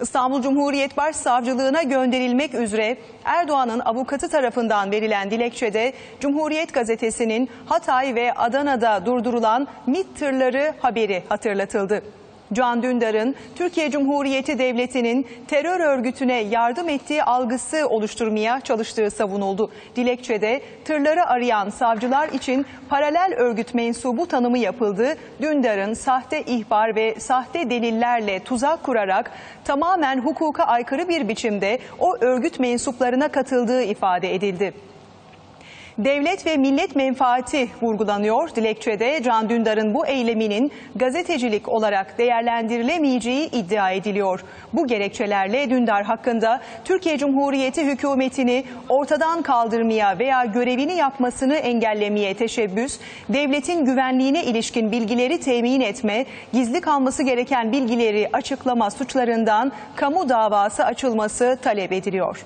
İstanbul Cumhuriyet Başsavcılığına gönderilmek üzere Erdoğan'ın avukatı tarafından verilen dilekçede Cumhuriyet Gazetesi'nin Hatay ve Adana'da durdurulan MİT tırları haberi hatırlatıldı. Can Dündar'ın Türkiye Cumhuriyeti Devleti'nin terör örgütüne yardım ettiği algısı oluşturmaya çalıştığı savunuldu. Dilekçede tırları arayan savcılar için paralel örgüt mensubu tanımı yapıldı. Dündar'ın sahte ihbar ve sahte delillerle tuzak kurarak tamamen hukuka aykırı bir biçimde o örgüt mensuplarına katıldığı ifade edildi. Devlet ve millet menfaati vurgulanıyor. Dilekçede Can Dündar'ın bu eyleminin gazetecilik olarak değerlendirilemeyeceği iddia ediliyor. Bu gerekçelerle Dündar hakkında Türkiye Cumhuriyeti hükümetini ortadan kaldırmaya veya görevini yapmasını engellemeye teşebbüs, devletin güvenliğine ilişkin bilgileri temin etme, gizli kalması gereken bilgileri açıklama suçlarından kamu davası açılması talep ediliyor.